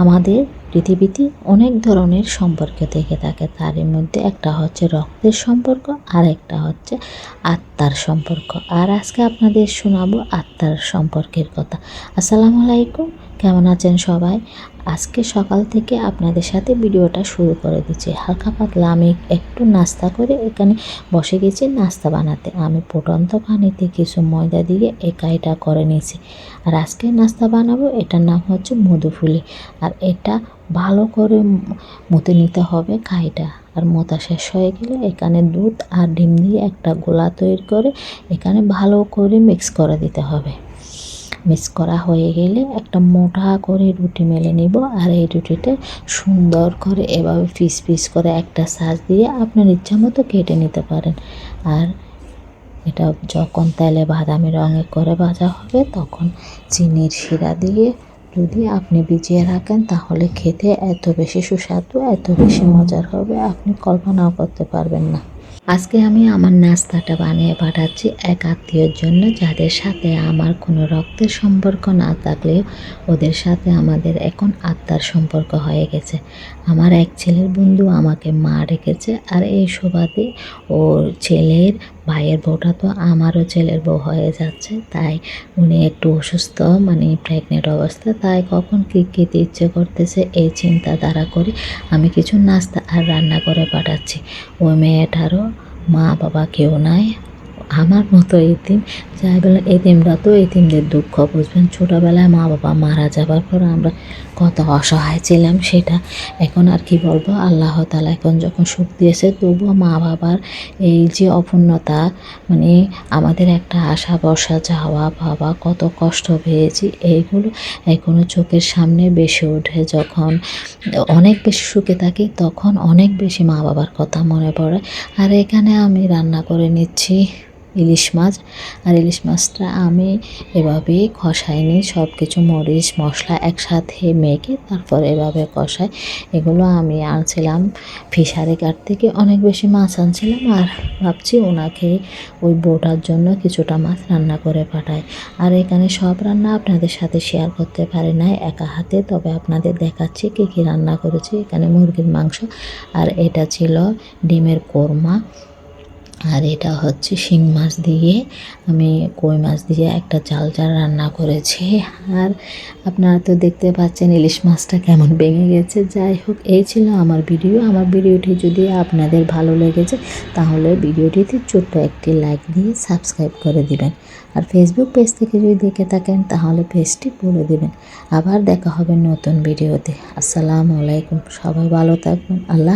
আমাদের পৃথিবীতে অনেক ধরনের সম্পর্ক থেকে থাকে। তারই মধ্যে একটা হচ্ছে রক্তের সম্পর্ক আর একটা হচ্ছে আত্মার সম্পর্ক। আর আজকে আপনাদের শোনাবো আত্মার সম্পর্কের কথা। আসসালামু আলাইকুম, কেমন আছেন সবাই? আজকে সকাল থেকে আপনাদের সাথে ভিডিওটা শুরু করে দিচ্ছি। হালকা পাতলা আমি একটু নাস্তা করে এখানে বসে গেছি নাস্তা বানাতে। আমি ফুটন্ত পানিতে কিছু ময়দা দিয়ে একা এটা করে নিয়েছি। আর আজকে নাস্তা বানাবো, এটার নাম হচ্ছে মধুফুলি। আর এটা ভালো করে মতে নিতে হবে কাইটা। আর মোতা শেষ হয়ে গেলে এখানে দুধ আর ডিম দিয়ে একটা গোলা তৈরি করে এখানে ভালো করে মিক্স করে দিতে হবে। মিক্স করা হয়ে গেলে একটা মোটা করে রুটি মেলে নিব আর এই রুটিতে সুন্দর করে এভাবে পিস পিস করে একটা সাজ দিয়ে আপনার ইচ্ছা মতো কেটে নিতে পারেন। আর এটা যখন তেলে বাদামি রঙে করে ভাজা হবে তখন চিনির শিরা দিয়ে যদি আপনি ভিজিয়ে রাখেন, তাহলে খেতে এত বেশি সুস্বাদু, এত বেশি মজার হবে, আপনি কল্পনাও করতে পারবেন না। আজকে আমি আমার নাস্তাটা বানিয়ে পাঠাচ্ছি এক আত্মীয়র জন্য, যাদের সাথে আমার কোনো রক্তের সম্পর্ক না থাকলেও ওদের সাথে আমাদের এখন আত্মার সম্পর্ক হয়ে গেছে। আমার এক ছেলের বন্ধু আমাকে মা রেখেছে আর এই সুবাদে ওর ছেলের ভাইয়ের বউটা তো আমারও ছেলের বউ হয়ে যাচ্ছে, তাই উনি একটু অসুস্থ মানে প্রেগনেন্ট অবস্থা, তাই কখন কী খেতে ইচ্ছে করতেছে এই চিন্তা চিন্তাধারা করে আমি কিছু নাস্তা আর রান্না করে পাঠাচ্ছি। ওই মেয়েটারও মা বাবা কেউ নাই, আমার মতো এই যাই বলে এতিমরা তো এতিমদের দুঃখ। বুঝবেন, ছোটোবেলায় মা বাবা মারা যাবার পর আমরা কত অসহায় ছিলাম সেটা। এখন আর কি বলব, আল্লাহ তালা এখন যখন সুখ দিয়েছে, তবুও মা বাবার এই যে অপূর্ণতা মানে আমাদের একটা আশা বর্ষা যাওয়া ভাবা কত কষ্ট পেয়েছি, এইগুলো এখনও চোখের সামনে বেশি ওঠে। যখন অনেক বেশি সুখে থাকি, তখন অনেক বেশি মা বাবার কথা মনে পড়ে। আর এখানে আমি রান্না করে নিচ্ছি। ইলিশ মাছ। আর ইলিশ মাছটা আমি এভাবে কষাই নিই সব কিছু মরিচ, মশলা একসাথে মেখে তারপর এভাবে কষাই। এগুলো আমি আনছিলাম ফিশারি ঘাট থেকে, অনেক বেশি মাছ আনছিলাম আর ভাবছি ওনাকে ওই বোটার জন্য কিছুটা মাছ রান্না করে পাঠাই। আর এখানে সব রান্না আপনাদের সাথে শেয়ার করতে পারি না একা হাতে, তবে আপনাদের দেখাচ্ছি কী কী রান্না করেছি। এখানে মুরগির মাংস, আর এটা ছিল ডিমের কোরমা। আর এটা হচ্ছে শিং মাছ দিয়ে আমি কই মাছ দিয়ে একটা চাল চাল রান্না করেছি। আর আপনারা তো দেখতে পাচ্ছেন ইলিশ মাছটা কেমন ভেঙে গেছে। যাই হোক, এই ছিল আমার ভিডিও। আমার ভিডিওটি যদি আপনাদের ভালো লেগেছে, তাহলে ভিডিওটিতে ছোট্ট একটি লাইক দিয়ে সাবস্ক্রাইব করে দিবেন। আর ফেসবুক পেজ থেকে যদি দেখে থাকেন, তাহলে পেজটি বলে দিবেন। আবার দেখা হবে নতুন ভিডিওতে। আসসালামু আলাইকুম। সবাই ভালো থাকবেন। আল্লাহ